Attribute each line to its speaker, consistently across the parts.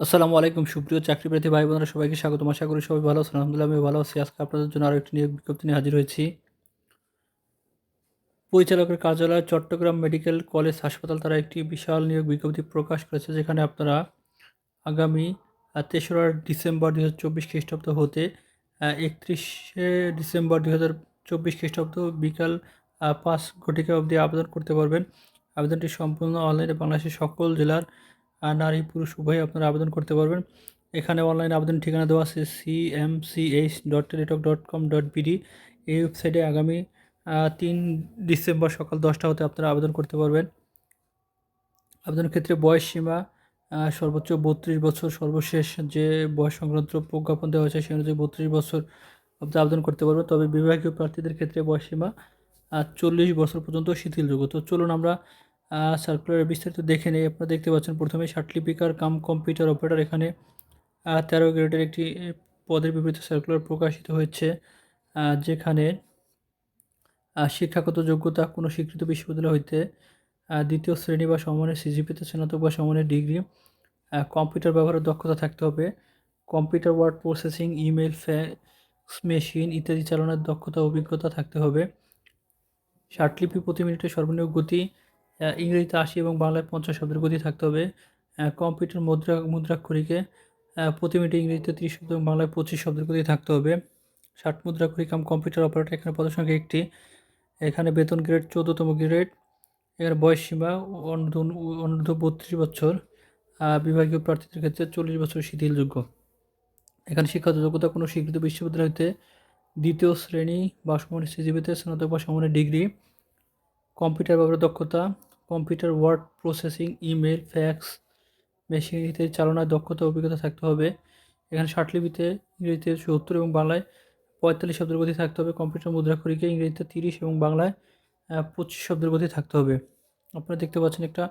Speaker 1: আসসালামু আলাইকুম, সুপ্রিয় চাকরি প্রার্থী ভাই বোনেরা সবাইকে স্বাগতম। আশা করি সবাই ভালো আছেন। আলহামদুলিল্লাহ আমি ভালো আছি। আজকে আপনাদের জন্য আরও একটি নিয়োগ বিজ্ঞপ্তি নিয়ে হাজির হয়েছি। পরিচালকের কার্যালয়, চট্টগ্রাম মেডিকেল কলেজ হাসপাতাল তারা একটি বিশাল নিয়োগ বিজ্ঞপ্তি প্রকাশ করেছে, যেখানে আপনারা আগামী তেসরা ডিসেম্বর দু হাজার চব্বিশ খ্রিস্টাব্দ হতে একত্রিশে ডিসেম্বর দু হাজার চব্বিশ খ্রিস্টাব্দ বিকাল পাঁচ ঘটিকা অবধি আবেদন করতে পারবেন। আবেদনটি সম্পূর্ণ অনলাইনে বাংলাদেশের সকল জেলার আহ, নারী পুরুষ উভয়ই আপনারা আবেদন করতে পারবেন। এখানে অনলাইন আবেদন ঠিকানা দেওয়া আছে C M C H dot Teletalk dot com dot BD এই ওয়েবসাইটে আগামী তিন ডিসেম্বর সকাল দশটা হতে আপনারা আবেদন করতে পারবেন। আবেদনের ক্ষেত্রে বয়স সীমা সর্বোচ্চ বত্রিশ বছর সর্বশেষ যে বয়স সংক্রান্ত প্রজ্ঞাপন দেওয়া হয়েছে সেই অনুযায়ী বত্রিশ বছর অবধি আবেদন করতে পারবেন। তবে বিভাগীয় প্রার্থীদের ক্ষেত্রে বয়স সীমা চল্লিশ বছর পর্যন্ত শিথিলযোগ্য। তো চলুন আমরা সার্কুলারের বিস্তারিত দেখে নেই। আপনারা দেখতে পাচ্ছেন প্রথমে সার্টিফিকার কাম কম্পিউটার অপারেটর এখানে তেরো গ্রেডের একটি পদের বিপরীতে সার্কুলার প্রকাশিত হয়েছে যেখানে শিক্ষাগত যোগ্যতা কোনো স্বীকৃত বিশ্ববিদ্যালয় হইতে দ্বিতীয় শ্রেণি বা সমানের সিজিপিতে স্নাতক বা সমানের ডিগ্রি কম্পিউটার ব্যবহারের দক্ষতা থাকতে হবে। Computer word processing email fax machine ইত্যাদি চালানোর দক্ষতা অভিজ্ঞতা থাকতে হবে। ষাটলিপি প্রতি মিনিটে সর্বনিম্ন গতি ইংরেজিতে আশি এবং বাংলায় পঞ্চাশ শব্দের গতি থাকতে হবে। কম্পিউটার মুদ্রা, মুদ্রাক্ষরিকে প্রতি মিনিটে ইংরেজিতে ত্রিশ শব্দ এবং বাংলায় পঁচিশ শব্দের গতি থাকতে হবে। ষাট মুদ্রাক্ষরিক কাম কম্পিউটার অপারেটর এখানে পদসংখ্যা একটি। এখানে বেতন গ্রেড চৌদ্দতম গ্রেড, এখানে বয়স সীমা অনূর্ধ্ব অনূর্ধ্ব বত্রিশ বছর। বিভাগীয় প্রার্থীদের ক্ষেত্রে চল্লিশ বছর শিথিলযোগ্য। এখানে শিক্ষাগত যোগ্যতা কোনো স্বীকৃত বিশ্ববিদ্যালয়তে দ্বিতীয় শ্রেণি বা সমানের সিজিবিতে স্নাতক বা সমানের ডিগ্রি। কম্পিউটার ব্যবহার দক্ষতা, computer word processing, email, fax, machine ইত্যাদি চালনার দক্ষতা অভিজ্ঞতা থাকতে হবে। এখানে ষাটলিপিতে ইংরেজিতে সত্তর এবং বাংলায় পঁয়তাল্লিশ শব্দের গতি থাকতে হবে। কম্পিউটার মুদ্রাক্ষরিকে ইংরেজিতে তিরিশ এবং বাংলায় পঁচিশ শব্দের গতি থাকতে হবে। আপনারা দেখতে পাচ্ছেন একটা,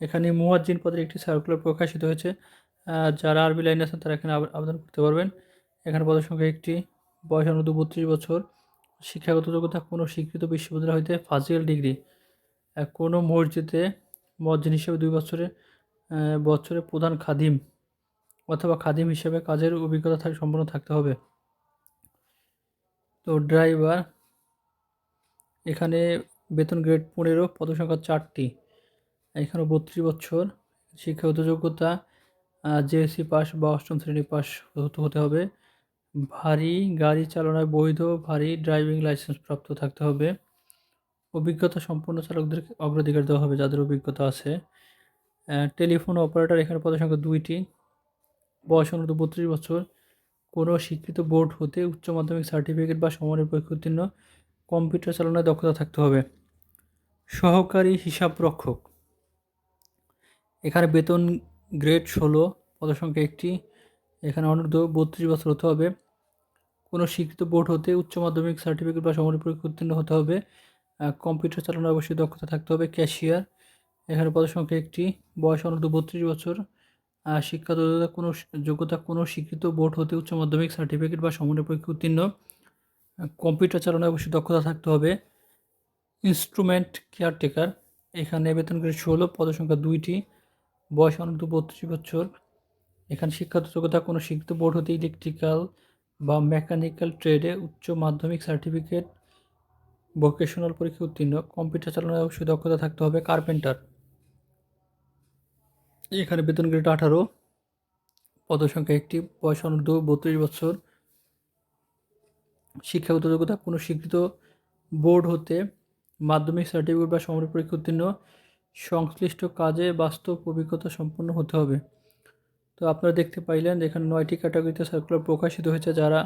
Speaker 1: এখানে মুয়াজ্জিন পদের একটি সার্কুলার প্রকাশিত হয়েছে। যারা আরবি লাইনে আছেন তারা এখানে আবে- আবেদন করতে পারবেন। এখানে পদের সংখ্যা একটি, বয়স অনুদ্ধ বত্রিশ বছর। শিক্ষাগত যোগ্যতা কোনো স্বীকৃত বিশ্ববিদ্যালয় হইতে ফাজিল ডিগ্রি কোনো মসজিদে মসজিদ হিসেবে দুই বছরে বছরে প্রধান খাদিম অথবা খাদিম হিসেবে কাজের অভিজ্ঞতা থাক, সম্পন্ন থাকতে হবে। তো ড্রাইভার, এখানে বেতন গ্রেড পনেরো, পদসংখ্যা চারটি, এখানে বত্রিশ বছর, শিক্ষাগত যোগ্যতা জেএসসি পাস বা অষ্টম শ্রেণি পাস হতে হবে। ভারী গাড়ি চালনায় বৈধ ভারী ড্রাইভিং লাইসেন্স প্রাপ্ত থাকতে হবে। অভিজ্ঞতা সম্পন্ন চালকদের অগ্রাধিকার দেওয়া হবে, যাদের অভিজ্ঞতা আছে। টেলিফোন অপারেটর এখানে পদসংখ্যা দুইটি। বয়স অনুরোধ বত্রিশ বছর। কোনো স্বীকৃত বোর্ড হতে উচ্চ মাধ্যমিক সার্টিফিকেট বা সমানের পরীক্ষা উত্তীর্ণ। কম্পিউটার চালনায় দক্ষতা থাকতে হবে। সহকারী হিসাব রক্ষক। এখানে বেতন গ্রেড ষোলো পদসংখ্যা একটি। এখানে অনূর্ধ্ব বত্রিশ বছর হতে হবে। কোনো স্বীকৃত বোর্ড হতে উচ্চ মাধ্যমিক সার্টিফিকেট বা সমানের পরীক্ষা উত্তীর্ণ হতে হবে। কম্পিউটার চালানোর অবশ্যই দক্ষতা থাকতে হবে। ক্যাশিয়ার এখানে পদসংখ্যা একটি, বয়স অনূর্ধ্ব বত্রিশ বছর। শিক্ষাগত যোগ্যতা কোনো যোগ্যতা কোনো স্বীকৃত বোর্ড হতে উচ্চ মাধ্যমিক সার্টিফিকেট বা সমানের পরীক্ষা উত্তীর্ণ। কম্পিউটার চালানোয় অবশ্যই দক্ষতা থাকতে হবে। ইনস্ট্রুমেন্ট কেয়ারটেকার এখানে বেতন গ্রেড ষোলো পদসংখ্যা দুইটি, বয়স অনূর্ধ্ব বত্রিশ বছর। এখানে শিক্ষাগত যোগ্যতা কোনো স্বীকৃত বোর্ড হতে ইলেকট্রিক্যাল বা মেকানিক্যাল ট্রেডে উচ্চ মাধ্যমিক সার্টিফিকেট, ভোকেশনাল পরীক্ষা উত্তীর্ণ, কম্পিউটার চালানোর অবশ্যই দক্ষতা থাকতে হবে কার্পেন্টার। এখানে বেতন গ্রেড আঠারো পদসংখ্যা একটি, বয়স অনূর্ধ্ব বত্রিশ বছর। শিক্ষাগত যোগ্যতা কোনো স্বীকৃত বোর্ড হতে মাধ্যমিক সার্টিফিকেট বা সমানের পরীক্ষা উত্তীর্ণ, সংশ্লিষ্ট কাজে বাস্তব অভিজ্ঞতা সম্পন্ন হতে হবে। তো আপনারা দেখতে পাইলেন এখানে নয়টি ক্যাটাগরিতে সার্কুলার প্রকাশিত হয়েছে যারা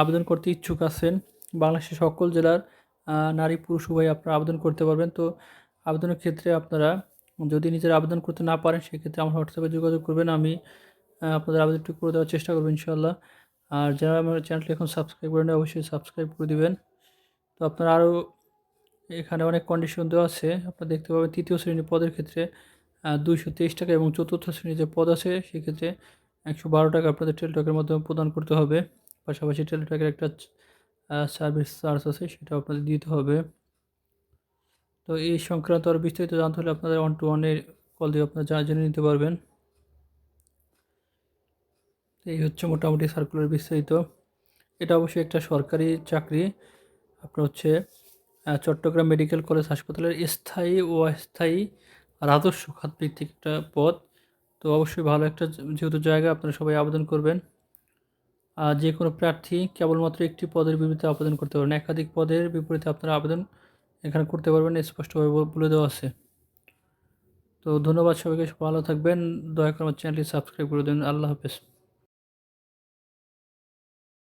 Speaker 1: আবেদন করতে ইচ্ছুক আছেন। বাংলাদেশের সকল জেলার নারী পুরুষ উভয় আপনারা আবেদন করতে পারবেন। তো আবেদনের ক্ষেত্রে আপনারা যদি নিজের আবেদন করতে না পারেন, সেক্ষেত্রে আমার হোয়াটসঅ্যাপে যোগাযোগ করবেন। আমি আপনাদের আবেদনটি করে দেওয়ার চেষ্টা করব ইনশাল্লাহ আর যারা আমার চ্যানেলটি এখন সাবস্ক্রাইব করেন অবশ্যই সাবস্ক্রাইব করে দেবেন। তো আপনারা আরও এখানে অনেক কন্ডিশন দেওয়া আছে। আপনারা দেখতে পাবেন তৃতীয় শ্রেণির পদের ক্ষেত্রে দুইশো তেইশ টাকা এবং চতুর্থ শ্রেণির যে পদ আছে, সেক্ষেত্রে একশো বারো টাকা আপনাদের টেলিটকের মাধ্যমে প্রদান করতে হবে। পাশাপাশি টেলিটকের একটা সার্ভিস চার্জ আছে সেটা আপনাদের দিতে হবে। তো এই সংক্রান্ত আরও বিস্তারিত জানতে হলে আপনাদের ওয়ান টু ওয়ানে কল দিয়ে আপনারা জা- জেনে নিতে পারবেন। এই হচ্ছে মোটামুটি সার্কুলার বিস্তারিত। এটা অবশ্যই একটা সরকারি চাকরি। আপনার হচ্ছে চট্টগ্রাম মেডিকেল কলেজ হাসপাতালের স্থায়ী ও অস্থায়ী রাজস্ব খাতভিত্তিক একটা পদ। তো অবশ্যই ভালো একটা যেহেতু জায়গা আপনারা সবাই আবেদন করবেন। আর যে কোনো প্রার্থী কেবলমাত্র একটি পদের বিপরীতে আবেদন করতে পারবেন। একাধিক পদের বিপরীতে আপনারা আবেদন এখানে করতে পারবেন স্পষ্টভাবে বলে দেওয়া আছে। তো ধন্যবাদ সবাইকে, ভালো থাকবেন। দয়া করে আমার চ্যানেলটি সাবস্ক্রাইব করে দিন। আল্লাহ হাফেজ।